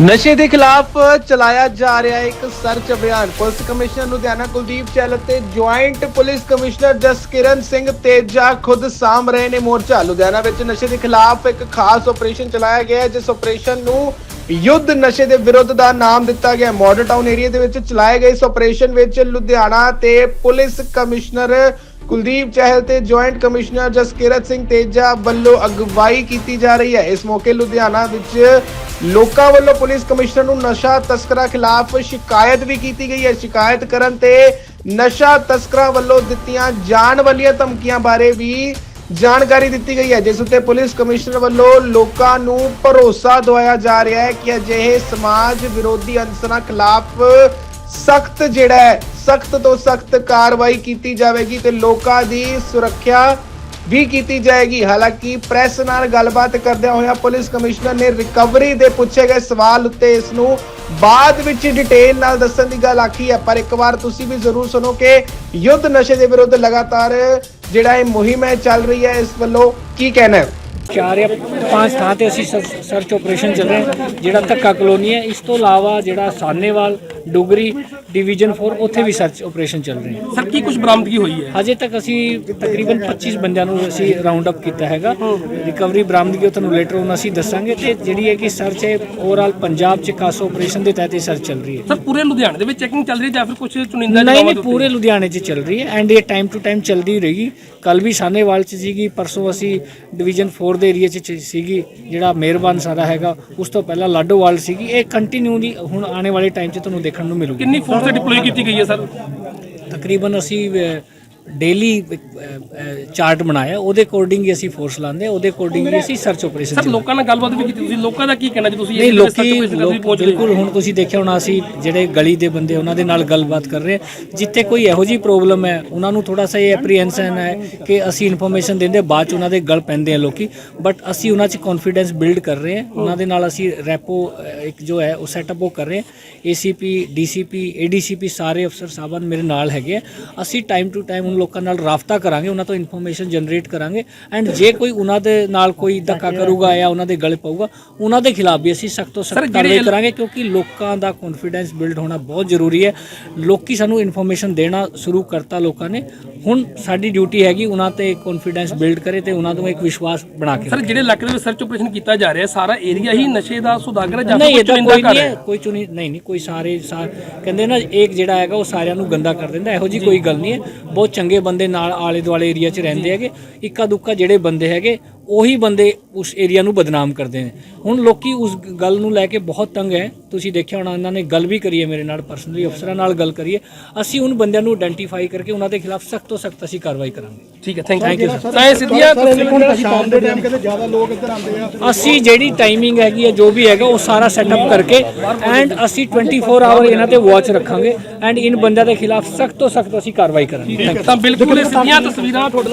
ਨਸ਼ੇ ਦੇ ਖਿਲਾਫ ਚਲਾਇਆ ਜਾ ਰਿਹਾ ਇੱਕ ਸਰਚ ਅਭਿਆਨ। ਪੁਲਿਸ ਕਮਿਸ਼ਨਰ ਲੁਧਿਆਣਾ ਕੁਲਦੀਪ ਚਹਿਲ ਅਤੇ joint police commissioner Jaskiran Singh Teja ਖੁਦ ਸਾਂਭ ਰਹੇ ਨੇ ਮੋਰਚਾ। ਲੁਧਿਆਣਾ ਵਿੱਚ ਨਸ਼ੇ ਦੇ ਖਿਲਾਫ ਇੱਕ ਖਾਸ ਆਪਰੇਸ਼ਨ ਚਲਾਇਆ ਗਿਆ ਹੈ, ਜਿਸ ਆਪਰੇਸ਼ਨ ਨੂੰ ਯੁੱਧ ਨਸ਼ੇ ਦੇ ਵਿਰੁੱਧ ਦਾ ਨਾਮ ਦਿੱਤਾ ਗਿਆ ਮਾਡਲ ਟਾਊਨ ਏਰੀਆ ਦੇ ਵਿੱਚ ਚਲਾਏ ਗਏ ਇਸ ਆਪਰੇਸ਼ਨ ਵਿੱਚ ਲੁਧਿਆਣਾ ਤੇ ਪੁਲਿਸ ਕਮਿਸ਼ਨਰ ਕੁਲਦੀਪ ਚਹਿਲ ਤੇ ਜੁਆਇੰਟ ਕਮਿਸ਼ਨਰ ਜਸਕਿਰਤ ਸਿੰਘ ਤੇਜਾ ਵੱਲੋਂ ਅਗਵਾਈ ਕੀਤੀ ਜਾ ਰਹੀ ਹੈ। ਇਸ ਮੌਕੇ ਲੁਧਿਆਣਾ ਵਿੱਚ ਲੋਕਾਂ ਵੱਲੋਂ ਪੁਲਿਸ ਕਮਿਸ਼ਨਰ ਨੂੰ ਨਸ਼ਾ ਤਸਕਰਾਂ ਖਿਲਾਫ ਸ਼ਿਕਾਇਤ ਵੀ ਕੀਤੀ ਗਈ ਹੈ। ਸ਼ਿਕਾਇਤ ਕਰਨ ਤੇ ਨਸ਼ਾ ਤਸਕਰਾਂ ਵੱਲੋਂ ਦਿੱਤੀਆਂ ਜਾਣ ਵਾਲੀਆਂ ਧਮਕੀਆਂ ਬਾਰੇ ਵੀ ਜਾਣਕਾਰੀ ਦਿੱਤੀ ਗਈ ਹੈ। ਜਿਸ ਉੱਤੇ ਪੁਲਿਸ ਕਮਿਸ਼ਨਰ ਵੱਲੋਂ ਲੋਕਾਂ ਨੂੰ ਭਰੋਸਾ ਦਵਾਇਆ ਜਾ ਰਿਹਾ ਹੈ ਕਿ ਅਜਿਹੇ ਸਮਾਜ ਵਿਰੋਧੀ ਅਨਸਰਾਂ ਖਿਲਾਫ ਸਖਤ ਜਿਹੜਾ ਹੈ, ਸਖਤ ਤੋਂ ਸਖਤ ਕਾਰਵਾਈ ਕੀਤੀ ਜਾਵੇਗੀ ਤੇ ਲੋਕਾਂ ਦੀ ਸੁਰੱਖਿਆ ਵੀ ਕੀਤੀ ਜਾਏਗੀ। ਹਾਲਾਂਕਿ ਪ੍ਰੈਸ ਨਾਲ ਗੱਲਬਾਤ ਕਰਦਿਆਂ ਹੋਇਆਂ ਪੁਲਿਸ ਕਮਿਸ਼ਨਰ ਨੇ ਰਿਕਵਰੀ ਦੇ ਪੁੱਛੇ ਗਏ ਸਵਾਲ ਉੱਤੇ ਇਸ ਨੂੰ ਬਾਅਦ ਵਿੱਚ ਡਿਟੇਲ ਨਾਲ ਦੱਸਣ ਦੀ ਗੱਲ ਆਖੀ ਹੈ। ਪਰ ਇੱਕ ਵਾਰ ਤੁਸੀਂ ਵੀ ਜ਼ਰੂਰ ਸੁਣੋ ਕਿ ਯੁੱਧ ਨਸ਼ੇ ਦੇ ਵਿਰੁੱਧ ਲਗਾਤਾਰ ਜਿਹੜਾ ਇਹ ਮੁਹਿੰਮ ਹੈ, ਚੱਲ ਰਹੀ ਹੈ। ਇਸ ਵੱਲੋਂ ਕੀ ਕਹਿਣਾ ਹੈ? ਚਾਰ ਜਾਂ ਪੰਜ ਥਾਂ ਤੇ ਅਸੀਂ ਸਰਚ ਆਪਰੇਸ਼ਨ ਚੱਲ ਰਹੇ ਜਿਹੜਾ ਧੱਕਾ ਕਲੋਨੀ ਹੈ, ਇਸ ਤੋਂ ਇਲਾਵਾ ਜਿਹੜਾ ਸਾਨੇਵਾਲ ਡੁਗਰੀ ਡਿਵੀਜ਼ਨ 4 ਉੱਥੇ ਵੀ ਸਰਚ ਆਪਰੇਸ਼ਨ ਚੱਲ ਰਹੇ ਸਰ ਕੀ ਕੁਝ ਬਰਾਮਦਗੀ ਹੋਈ ਹੈ? ਅਜੇ ਤੱਕ ਅਸੀਂ ਤਕਰੀਬਨ 25 ਬੰਦਿਆਂ ਨੂੰ ਅਸੀਂ ਰਾਉਂਡ ਅਪ ਕੀਤਾ ਹੈਗਾ। ਰਿਕਵਰੀ ਬਰਾਮਦਗੀ ਉਹ ਤੁਹਾਨੂੰ ਲੇਟਰ ਹੁਣ ਅਸੀਂ ਦੱਸਾਂਗੇ ਤੇ ਜਿਹੜੀ ਹੈ ਕਿ ਸਰਚ ਹੈ ਓਵਰਆਲ ਪੰਜਾਬ ਚ ਕਾਸੋ ਆਪਰੇਸ਼ਨ ਦੇ ਤਹਿਤ ਇਹ ਸਰਚ ਚੱਲ ਰਹੀ ਹੈ। ਸਰ ਪੂਰੇ ਲੁਧਿਆਣੇ ਦੇ ਵਿੱਚ ਚੈਕਿੰਗ ਚੱਲ ਰਹੀ ਹੈ ਜਾਂ ਫਿਰ ਕੁਝ ਚੁਣਿੰਦਾ ਨਹੀਂ ਨਹੀਂ? ਪੂਰੇ ਲੁਧਿਆਣੇ 'ਚ ਚੱਲ ਰਹੀ ਹੈ ਐਂਡ ਇਹ ਟਾਈਮ ਟੂ ਟਾਈਮ ਚੱਲਦੀ ਰਹੇਗੀ। ਕੱਲ ਵੀ ਸਾਨੇਵਾਲ 'ਚ ਸੀਗੀ ਪਰਸੋਂ ਅਸੀਂ ਡਿਵੀਜ਼ਨ 4 ਦੇ ਏਰੀਆ 'ਚ ਚ- ਸੀਗੀ ਜਿਹੜਾ ਮਿਹਰਬਾਨ ਸਾਰਾ ਹੈਗਾ ਉਸ ਤੋਂ ਪਹਿਲਾਂ ਲਾਡੋਵਾਲ ਸੀਗੀ। ਇਹ ਕੰਟੀਨਿਊ ਦੀ ਹੁਣ ਆਉਣੇ ਵਾਲੇ ਟਾਈਮ 'ਚ ਤੁਹਾਨੂੰ ਦੇਖਣ ਨੂੰ ਮਿਲੂਗੀ। ਕਿੰਨੀ ਫੋਰਸ ਡਿਪਲੋਏ ਕੀਤੀ ਗਈ ਹੈ ਸਰ? ਤਕਰੀਬਨ ਅਸੀਂ ਡੇਲੀ ਚਾਰਟ ਬਣਾਇਆ। ਉਹਦੇ ਅਕੋਰਡਿੰਗ ਹੀ ਅਸੀਂ ਫੋਰਸ ਲਾਉਂਦੇ ਹਾਂ ਉਹਦੇ ਅਕੋਰਡਿੰਗ ਹੀ ਅਸੀਂ ਸਰਚ ਆਪਰੇਸ਼ਨ ਸਰ ਲੋਕਾਂ ਨਾਲ ਗੱਲਬਾਤ ਵੀ ਕੀਤੀ ਤੁਸੀਂ। ਲੋਕਾਂ ਦਾ ਕੀ ਕਹਿਣਾ ਜੀ ਤੁਸੀਂ? ਵਿੱਚ ਲੋਕੀ ਬਿਲਕੁਲ ਹੁਣ ਤੁਸੀਂ ਦੇਖਿਆ ਹੋਣਾ ਅਸੀਂ ਜਿਹੜੇ ਗਲੀ ਦੇ ਬੰਦੇ ਉਹਨਾਂ ਦੇ ਨਾਲ ਗੱਲਬਾਤ ਕਰ ਰਹੇ ਹਾਂ। ਜਿੱਥੇ ਕੋਈ ਇਹੋ ਜੀ ਪ੍ਰੋਬਲਮ ਹੈ ਉਹਨਾਂ ਨੂੰ ਥੋੜਾ ਸਾ ਇਹ ਐਪਰੀਹੈਂਸ਼ਨ ਹੈ ਕਿ ਅਸੀਂ ਇਨਫੋਰਮੇਸ਼ਨ ਦਿੰਦੇ ਬਾਅਦ ਚ ਉਹਨਾਂ ਦੇ ਗਲ ਪੈਂਦੇ ਆ ਲੋਕੀ। ਬਟ ਅਸੀਂ ਉਹਨਾਂ 'ਚ ਕੌਨਫੀਡੈਂਸ ਬਿਲਡ ਕਰ ਰਹੇ ਹਾਂ। ਉਹਨਾਂ ਦੇ ਨਾਲ ਅਸੀਂ ਰੈਪੋ ਇੱਕ ਜੋ ਹੈ ਉਹ ਸੈਟਅਪ ਉਹ ਕਰ ਰਹੇ ਏਸੀਪੀ ਡੀਸੀਪੀ ਏਡੀਸੀਪੀ ਸਾਰੇ ਅਫਸਰ ਸਾਹਿਬਾਨ ਮੇਰੇ ਨਾਲ ਹੈਗੇ ਆ। ਅਸੀਂ ਟਾਈਮ ਟੂ ਟਾਈਮ ਉਹਨਾਂ ਲੋਕਾਂ ਨਾਲ ਰਾਬਤਾ ਕਰਾਂਗੇ ਉਹਨਾਂ ਤੋਂ ਇਨਫੋਰਮੇਸ਼ਨ ਜਨਰੇਟ ਕਰਾਂਗੇ। ਐਂਡ ਜੇ ਕੋਈ ਉਹਨਾਂ ਦੇ ਨਾਲ ਕੋਈ ਧੱਕਾ ਕਰੂਗਾ ਜਾਂ ਉਹਨਾਂ ਦੇ ਗਲੇ ਪਊਗਾ ਉਹਨਾਂ ਦੇ ਖਿਲਾਫ ਵੀ ਅਸੀਂ ਸਖਤ ਤੋਂ ਸਖਤ ਕਾਰਵਾਈ ਕਰਾਂਗੇ ਕਿਉਂਕਿ ਲੋਕਾਂ ਦਾ ਕੌਨਫੀਡੈਂਸ ਬਿਲਡ ਹੋਣਾ ਬਹੁਤ ਜ਼ਰੂਰੀ ਹੈ। ਲੋਕੀ ਸਾਨੂੰ ਇਨਫੋਰਮੇਸ਼ਨ ਦੇਣਾ ਸ਼ੁਰੂ ਕਰਤਾ ਲੋਕਾਂ ਨੇ। ਹੁਣ ਸਾਡੀ ਡਿਊਟੀ ਹੈਗੀ ਉਹਨਾਂ ਤੇ ਕੌਨਫੀਡੈਂਸ ਬਿਲਡ ਕਰੇ ਤੇ ਉਹਨਾਂ ਨੂੰ ਇੱਕ ਵਿਸ਼ਵਾਸ ਬਣਾ ਕੇ ਸਰ ਜਿਹੜੇ ਇਲਾਕੇ ਦੇ ਵਿੱਚ ਸਰਚ ਆਪਰੇਸ਼ਨ ਕੀਤਾ ਜਾ ਰਿਹਾ ਸਾਰਾ ਏਰੀਆ ਹੀ ਨਸ਼ੇ ਦਾ ਸੁਦਾਗਰ ਜਾਂ ਚੁਣਿੰਦਾ ਕੋਈ ਘਰ ਨਹੀਂ ਹੈ? ਹੈ ਕੋਈ ਚੁਣੀ ਨਹੀਂ ਨਹੀਂ ਕੋਈ ਸਾਰੇ ਕਹਿੰਦੇ ਨਾ ਇੱਕ ਜਿਹੜਾ ਹੈਗਾ ਉਹ ਸਾਰਿਆਂ ਨੂੰ ਗੰਦਾ ਕਰ ਦਿੰਦਾ ਇਹੋ ਜੀ ਕੋਈ ਗੱਲ ਨਹੀਂ ਹੈ। ਬਹੁਤ ਚੰਗੇ ਬੰਦੇ ਨਾਲ ਆਲੇ ਦੁਆਲੇ ਏਰੀਆ 'ਚ ਰਹਿੰਦੇ ਹੈਗੇ ਇੱਕਾ ਦੁੱਕਾ ਜਿਹੜੇ ਬੰਦੇ ਹੈਗੇ ਉਹੀ ਬੰਦੇ ਉਸ ਏਰੀਆ ਨੂੰ ਬਦਨਾਮ ਕਰਦੇ ਨੇ। ਹੁਣ ਲੋਕੀ ਉਸ ਗੱਲ ਨੂੰ ਲੈ ਕੇ ਬਹੁਤ ਤੰਗ ਹੈ। ਤੁਸੀਂ ਦੇਖਿਆ ਹੋਣਾ ਇਹਨਾਂ ਨੇ ਗੱਲ ਵੀ ਕਰੀ ਹੈ ਮੇਰੇ ਨਾਲ ਪਰਸਨਲੀ ਅਫਸਰਾਂ ਨਾਲ ਗੱਲ ਕਰੀਏ ਅਸੀਂ ਉਹਨਾਂ ਬੰਦਿਆਂ ਨੂੰ ਆਇਡੈਂਟੀਫਾਈ ਕਰਕੇ ਉਹਨਾਂ ਦੇ ਖਿਲਾਫ ਸਖਤ ਤੋਂ ਸਖਤ ਅਸੀਂ ਕਾਰਵਾਈ ਕਰਾਂਗੇ। ਠੀਕ ਹੈ ਥੈਂਕ ਯੂ. ਤਾਂ ਇਹ ਸਿੱਧੀਆਂ ਸ਼ਾਮ ਦੇ ਟਾਈਮ ਕਹਿੰਦੇ ਜ਼ਿਆਦਾ ਲੋਕ ਇੱਧਰ ਆਉਂਦੇ ਆ। ਅਸੀਂ ਜਿਹੜੀ ਟਾਈਮਿੰਗ ਹੈਗੀ ਹੈ ਜੋ ਵੀ ਹੈਗਾ ਉਹ ਸਾਰਾ ਸੈਟਅਪ ਕਰਕੇ ਐਂਡ ਅਸੀਂ 24 ਆਵਰ ਇਹਨਾਂ ਤੇ ਵਾਚ ਰੱਖਾਂਗੇ ਐਂਡ ਇਨ ਬੰਦਿਆਂ ਦੇ ਖਿਲਾਫ ਸਖਤ ਤੋਂ ਸਖਤ ਅਸੀਂ ਕਾਰਵਾਈ ਕਰਾਂਗੇ. ਤਾਂ ਬਿਲਕੁਲ ਸਿੱਧੀਆਂ ਤਸਵੀਰਾਂ ਤੁਹਾਡੇ